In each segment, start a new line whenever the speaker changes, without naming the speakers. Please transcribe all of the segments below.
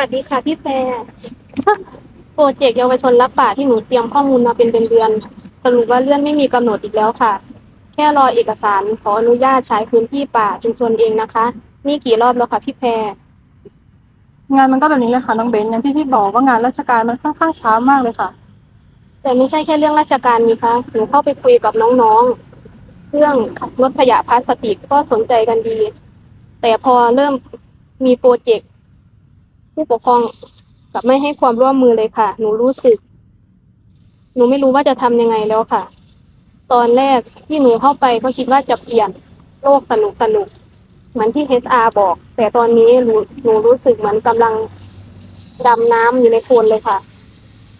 วัสดีค่ะพี่แพรโปรเจกต์เยาวชนรับป่าที่หนูเตรียมข้อมูลมาเป็นเดือนๆสรุปว่าเลื่อนไม่มีกำหนดอีกแล้วค่ะ แค่รอเอกสารขออนุญาตใช้พื้นที่ป่าชุมชนเองนะคะ นี่กี่รอบแล้วค่ะพี่แพร
งานมันก็แบบนี้เลยค่ะน้องเบนอย่างที่พี่บอกว่างานราชการมันค่อนข้างช้ามากเลยค่ะ
แต่ไม่ใช่แค่เรื่องราชการนี่คะหนูเข้าไปคุยกับน้องๆ เรื่องลดขยะพลาสติกก็สนใจกันดี แต่พอเริ่มมีโปรเจกต์ ผู้ปกครองกลับไม่ให้ความร่วมมือเลยค่ะ หนูรู้สึก หนูไม่รู้ว่าจะทำยังไงแล้วค่ะ ตอนแรกที่หนูเข้าไปก็คิดว่าจะเปลี่ยนโลกสนุกสนุกเหมือนที่ HR บอก แต่ตอนนี้หนูหนูรู้สึกเหมือนกำลังดำน้ำอยู่ในโคลนเลยค่ะ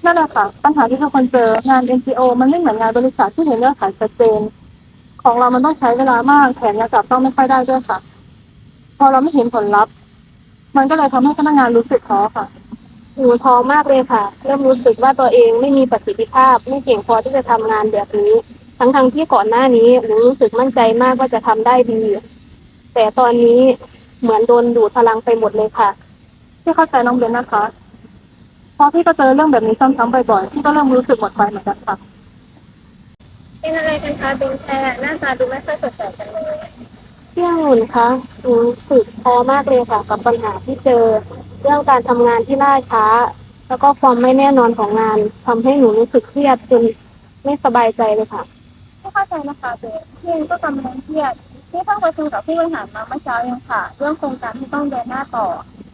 นั่นแหละค่ะ ปัญหาที่ทุกคนเจองาน NGO มันไม่เหมือนงานบริษัทที่เห็นเงื่อนไขชัดเจน ของเรามันต้องใช้เวลามากแถมยังจับต้องไม่ค่อยได้ด้วยค่ะ พอเราไม่เห็นผลลัพธ์ มันก็เลยทำให้พนักงานรู้สึกท้อค่ะ
หนูท้อมากเลยค่ะ เริ่มรู้สึกว่าตัวเองไม่มีประสิทธิภาพ ไม่เก่งพอที่จะทำงานแบบนี้ ทั้งๆทที่ก่อนหน้านี้หนูรู้สึกมั่นใจมากว่าจะทำได้ดี แต่ตอนนี้เหมือนโดนดูดพลังไปหมดเลยค่ะ
ที่เข้าใจน้องเบนนะคะเพราะพี่ก็เจอเรื่องแบบนี้ซ้ำๆบ่อยๆพี่ก็เริ่มรู้สึกหมดไฟเหมือนกันค่ะ
เป็นอะไรกันคะเป็นแค่หน้าตาดูไม่ค่อยสดใสกันเลย พี่องุ่นคะรู้สึกท้อมากเลยค่ะกับปัญหาที่เจอ เรื่องการทำงานที่ล่าช้า แล้วก็ความไม่แน่นอนของงานทำให้หนูรู้สึกเครียดจนไม่สบายใจเลยค่ะ
ไม่เข้าใจนะคะเบสพี่เองก็กำลังเครียดที่ต้องประชุมกับผู้บริหารมาเมื่อเช้าเองค่ะ เรื่องโครงการที่ต้องเดินหน้าต่อ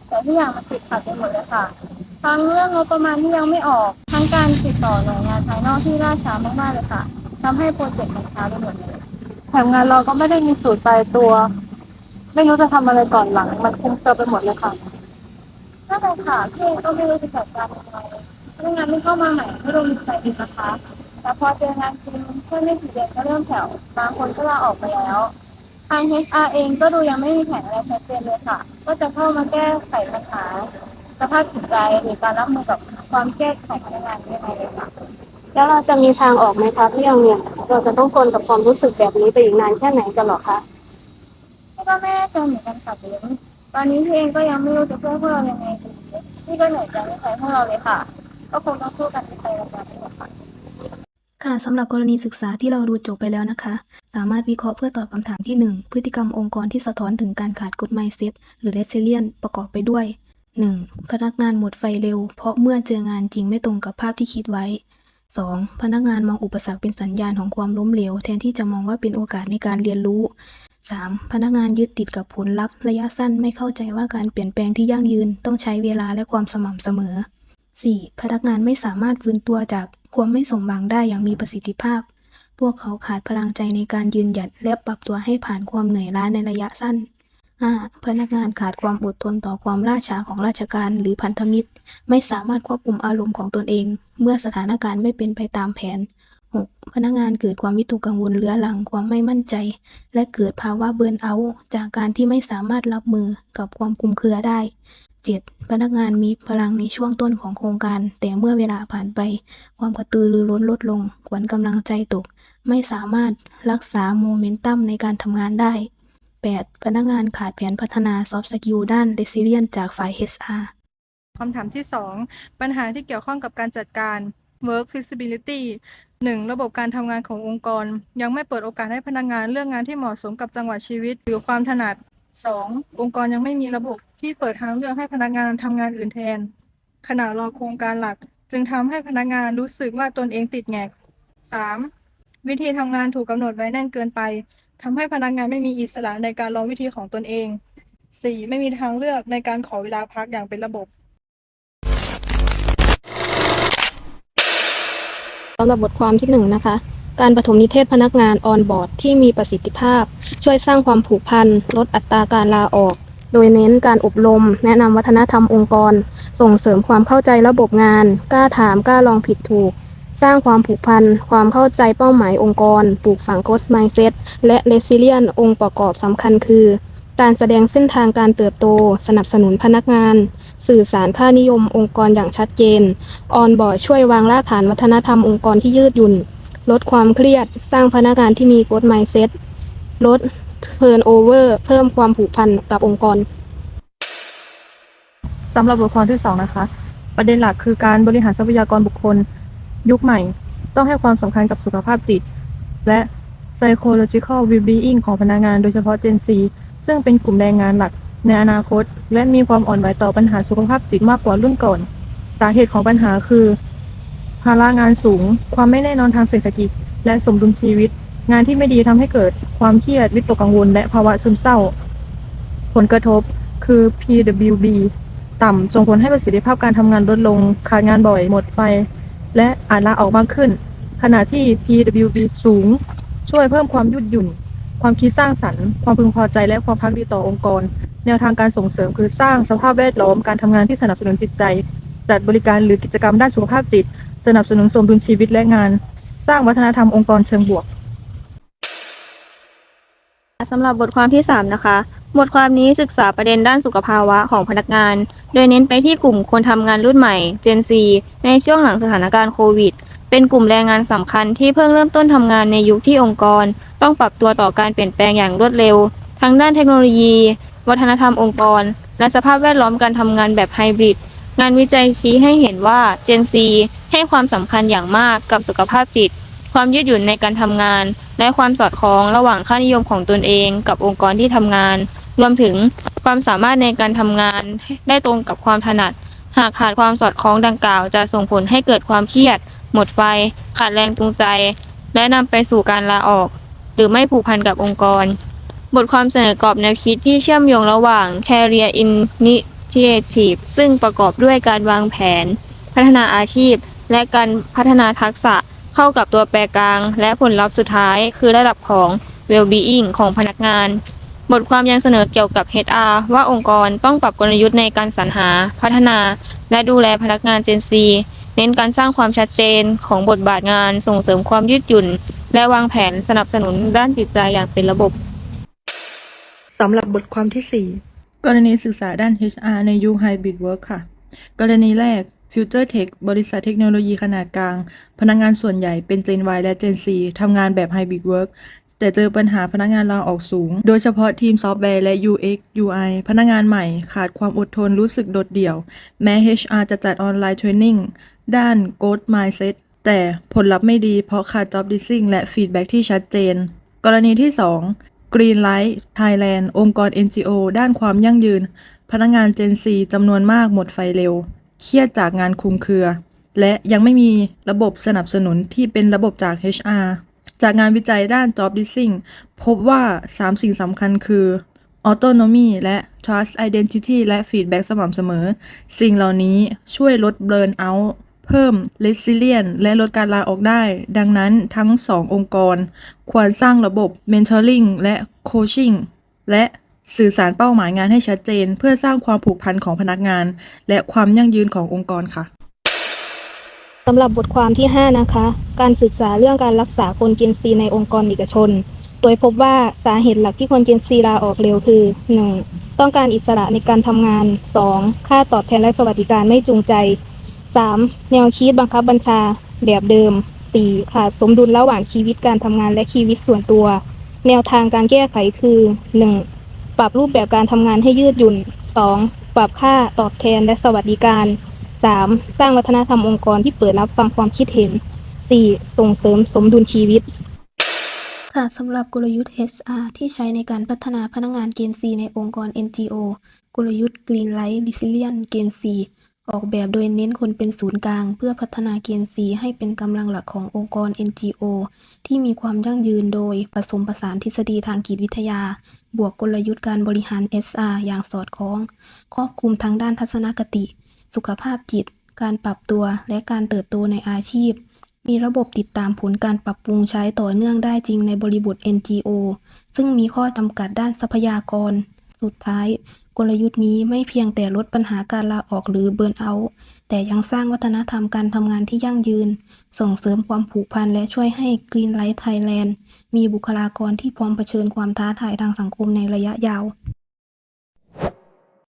แต่ทุกอย่างมันติดขัดไปหมดเลยค่ะทั้งเรื่องงบประมาณที่ยังไม่ออก ทั้งการติดต่อหน่วยงานภายนอกที่ล่าช้ามากๆเลยค่ะทำให้โปรเจกต์มันช้าไปหมดเลย
มงานเราก็ไม่ได้มีสูตรตายตัว ไม่รู้จะทำอะไรก่อนหลัง มันคงเจอไปหมดเลยค่ะ
นั่นแหละค่ะพี่เอก็ไม่รู้จะจัดการยังไงเรื่องงานที่เข้ามาใหม่ไม่รู้มีใครดีนะคะ แต่พอเจองานจริงเพื่อนไม่กี่เดือนก็เริ่มแถวบางคนก็ลาออกไปแล้วทาง HR เองก็ดูยังไม่มีแผนอะไรชัดเจนเลยค่ะ ก็จะเข้ามาแก้ไขปัญหาสภาพจิตใจหรือการรับมือกับความเครียดของพนักงานยังไงเลยค่ะ
แล้วเราจะมีทางออกไหมคะพี่องเนี่ย เราจะต้องทนกับความรู้สึกแบบนี้ไปอีกนานแค่ไหนกันหรอคะ
พี่ก็ไม่แน่ใจเหมือนกันค่ะเบนตอนนี้พี่เองก็ยังไม่รู้จะช่วยพวกเรายังไงดีพี่ก็เหนื่อยใจไม่ใช่พวกเราเลยค่ะ ก็คงต้องสู้กันไปในระดับหนึงค่ะ
ค่ะสำหรับกรณีศึกษาที่เราดูจบไปแล้วนะคะ สามารถวิเคราะห์เพื่อตอบคำถามที่ 1 พฤติกรรมองค์กรที่สะท้อนถึงการขาดกฎ mindset หรือ resilient ประกอบไปด้วย 1. พนักงานหมดไฟเร็ว เพราะเมื่อเจองานจริงไม่ตรงกับภาพที่คิดไว้ 2. พนักงานมองอุปสรรคเป็นสัญญาณของความล้มเหลว แทนที่จะมองว่าเป็นโอกาสในการเรียนรู้ 3. พนักงานยึดติดกับผลลัพธ์ระยะสั้นไม่เข้าใจว่าการเปลี่ยนแปลงที่ยั่งยืนต้องใช้เวลาและความสม่ำเสมอ 4. พนักงานไม่สามารถฟื้นตัวจากความไม่สมหวังได้อย่างมีประสิทธิภาพ พวกเขาขาดพลังใจในการยืนหยัดและปรับตัวให้ผ่านความเหนื่อยล้าในระยะสั้น 5. พนักงานขาดความอดทนต่อความล่าช้าของราชการหรือพันธมิตร ไม่สามารถควบคุมอารมณ์ของตนเอง เมื่อสถานการณ์ไม่เป็นไปตามแผน 6. พนักงานเกิดความวิตกกังวลเรื้อรังความไม่มั่นใจ และเกิดภาวะเบิร์นเอาท์จากการที่ไม่สามารถรับมือกับความคุมเครือได้ 7. พนักงานมีพลังในช่วงต้นของโครงการ แต่เมื่อเวลาผ่านไป ความกระตือรือร้นลดลงขวัญกำลังใจตก ไม่สามารถรักษาโมเมนตัมในการทำงานได้ 8. พนักงานขาดแผนพัฒนาซอฟต์สกิลด้าน Resilience จากฝ่าย HR
คำถามที่ 2 ปัญหาที่เกี่ยวข้องกับการจัดการ work feasibility 1. ระบบการทำงานขององค์กร ยังไม่เปิดโอกาสให้พนักงานเลือกงานที่เหมาะสมกับจังหวะชีวิต หรือความถนัด 2. องค์กรยังไม่มีระบบที่เปิดทางเลือกให้พนักงานทำงานอื่นแทน ขณะรอโครงการหลัก จึงทำให้พนักงานรู้สึกว่าตนเองติดแงก 3. วิธีทำงานถูกกำหนดไว้แน่นเกินไป ทำให้พนักงานไม่มีอิสระในการลองวิธีของตนเอง 4. ไม่มีทางเลือกในการขอเวลาพักอย่างเป็นระบบ
สำหรับบทความที่หนึ่งนะคะ การปฐมนิเทศพนักงานออนบอร์ดที่มีประสิทธิภาพ ช่วยสร้างความผูกพัน ลดอัตราการลาออก โดยเน้นการอบรม แนะนำวัฒนธรรมองค์กร ส่งเสริมความเข้าใจระบบงาน กล้าถามกล้าลองผิดถูก สร้างความผูกพัน ความเข้าใจเป้าหมายองค์กร ปลูกฝังกฎ mindset และ resilient องค์ประกอบสำคัญคือ การแสดงเส้นทางการเติบโต สนับสนุนพนักงาน สื่อสารค่านิยมองค์กรอย่างชัดเจน ออนบอร์ดช่วยวางรากฐานวัฒนธรรมองค์กรที่ยืดหยุ่น ลดความเครียด สร้างพนักงานที่มีกฎ mindset ลด turnover เพิ่มความผูกพันกับองค์กร
สำหรับบทความที่ 2 นะคะ ประเด็นหลักคือการบริหารทรัพยากรบุคคล ยุคใหม่ ต้องให้ความสำคัญกับสุขภาพจิต และ psychological well-being ของพนักงานโดยเฉพาะ Gen Z ซึ่งเป็นกลุ่มแรงงานหลักในอนาคต และมีความอ่อนไหวต่อปัญหาสุขภาพจิตมากกว่ารุ่นก่อน สาเหตุของปัญหาคือ ภาระงานสูง ความไม่แน่นอนทางเศรษฐกิจ และสมดุลชีวิต งานที่ไม่ดีทำให้เกิดความเครียดวิตกกังวล และภาวะซึมเศร้า ผลกระทบคือ PWB ต่ำส่งผลให้ประสิทธิภาพการทำงานลดลง ขาดงานบ่อย หมดไฟ และอาจลาออกมากขึ้น ขณะที่ PWB สูง ช่วยเพิ่มความยืดหยุ่น ความคิดสร้างสรรค์ ความพึงพอใจและความพักดีต่อองค์กร แนวทางการส่งเสริมคือสร้างสภาพแวดล้อมการทำงานที่สนับสนุนจิตใจ จัดบริการหรือกิจกรรมด้านสุขภาพจิต สนับสนุนสมดุลชีวิตและงาน สร้างวัฒนธรรมองค์กรเชิงบวก
สำหรับบทความที่ 3 นะคะ บทความนี้ศึกษาประเด็นด้านสุขภาวะของพนักงาน โดยเน้นไปที่กลุ่มคนทำงานรุ่นใหม่ Gen Z ในช่วงหลังสถานการณ์โควิด เป็นกลุ่มแรงงานสำคัญที่เพิ่งเริ่มต้นทำงานในยุคที่องค์กร ต้องปรับตัวต่อการเปลี่ยนแปลงอย่างรวดเร็ว ทั้งด้านเทคโนโลยี วัฒนธรรมองค์กร และสภาพแวดล้อมการทำงานแบบไฮบริด งานวิจัยชี้ให้เห็นว่า Gen Z ให้ความสำคัญอย่างมากกับสุขภาพจิต ความยืดหยุ่นในการทำงาน และความสอดคล้องระหว่างค่านิยมของตนเองกับองค์กรที่ทำงาน รวมถึงความสามารถในการทำงานได้ตรงกับความถนัด หากขาดความสอดคล้องดังกล่าว จะส่งผลให้เกิดความเครียด หมดไฟ ขาดแรงจูงใจ และนำไปสู่การลาออก หรือไม่ผูกพันกับองค์กร บทความเสนอกรอบแนวคิดที่เชื่อมโยงระหว่าง Career Initiative ซึ่งประกอบด้วยการวางแผน พัฒนาอาชีพ และการพัฒนาทักษะ เข้ากับตัวแปรกลาง และผลลัพธ์สุดท้ายคือระดับของ well-being ของพนักงาน บทความยังเสนอเกี่ยวกับ HR ว่าองค์กรต้องปรับกลยุทธ์ในการสรรหา พัฒนา และดูแลพนักงาน Gen Z เน้นการสร้างความชัดเจนของบทบาทงาน ส่งเสริมความยืดหยุ่น และวางแผนสนับสนุนด้านจิตใจอย่างเป็นระบบ
สำหรับบทความที่ 4 กรณีศึกษาด้าน HR ในยุค Hybrid Work ค่ะ กรณีแรก Future Tech บริษัทเทคโนโลยีขนาดกลาง พนักงานส่วนใหญ่เป็น Gen Y และ Gen Z ทำงานแบบ Hybrid Work แต่เจอปัญหาพนักงานลาออกสูง โดยเฉพาะทีมซอฟต์แวร์และ UX UI พนักงานใหม่ขาดความอดทนรู้สึกโดดเดี่ยว แม้ HR จะจัดออนไลน์เทรนนิ่งด้าน Growth Mindset แต่ผลลัพธ์ไม่ดีเพราะขาด Job Listing และ Feedback ที่ชัดเจน กรณีที่ 2 Greenlight Thailand องค์กร NGO ด้านความยั่งยืน พนักงาน Gen Z จำนวนมากหมดไฟเร็ว เครียดจากงานคุมเครือ และยังไม่มีระบบสนับสนุนที่เป็นระบบจาก HR จากงานวิจัยด้าน Job Listing พบว่า 3 สิ่งสำคัญคือ Autonomy และ Trust Identity และ Feedback สม่ำเสมอ สิ่งเหล่านี้ช่วยลด Burnout เพิ่ม Resilience และลดการลาออกได้ ดังนั้นทั้ง 2 องค์กร ควรสร้างระบบ Mentoring และ Coaching และ สื่อสารเป้าหมายงานให้ชัดเจน เพื่อสร้างความผูกพันของพนักงาน และความยั่งยืนขององค์กรค่ะ
สำหรับบทความที่ 5 นะคะ การศึกษาเรื่องการรักษาคนเจนซีในองค์กรเอกชน โดยพบว่าสาเหตุหลักที่คนเจนซีลาออกเร็วคือ 1. ต้องการอิสระในการทำงาน 2. ค่าตอบแทนและสวัสดิการไม่จูงใจ 3. แนวคิดบังคับบัญชาแบบเดิม 4. ขาดสมดุลระหว่างชีวิตการทำงานและชีวิตส่วนตัว แนวทางการแก้ไขคือ 1. ปรับรูปแบบการทำงานให้ยืดหยุ่น 2. ปรับค่าตอบแทนและสวัสดิการ 3. สร้างวัฒนธรรมองค์กรที่เปิดรับฟังความคิดเห็น 4. ส่งเสริมสมดุลชีวิต
ค่ะสำหรับกลยุทธ์ HR ที่ใช้ในการพัฒนาพนักงานเกณฑ์ C ในองค์กร NGO กลยุทธ์ Greenlight Resilient เกณฑ์ C ออกแบบโดยเน้นคนเป็นศูนย์กลาง เพื่อพัฒนาเกณฑ์ C ให้เป็นกำลังหลักขององค์กร NGO ที่มีความยั่งยืนโดยผสมผสานทฤษฎีทางจิตวิทยา บวกกลยุทธ์การบริหาร SR อย่างสอดคล้อง ครอบคลุมทั้งด้านทัศนคติ สุขภาพจิต การปรับตัว และการเติบโตในอาชีพ มีระบบติดตามผลการปรับปรุงใช้ต่อเนื่องได้จริงในบริบท NGO ซึ่งมีข้อจำกัดด้านทรัพยากร สุดท้าย กลยุทธ์นี้ไม่เพียงแต่ลดปัญหาการลาออกหรือเบิร์นเอาท์แต่ยังสร้างวัฒนธรรมการทำงานที่ยั่งยืน ส่งเสริมความผูกพันและช่วยให้ Greenlight Thailand มีบุคลากรที่พร้อมเผชิญความท้าทายทางสังคมในระยะยาว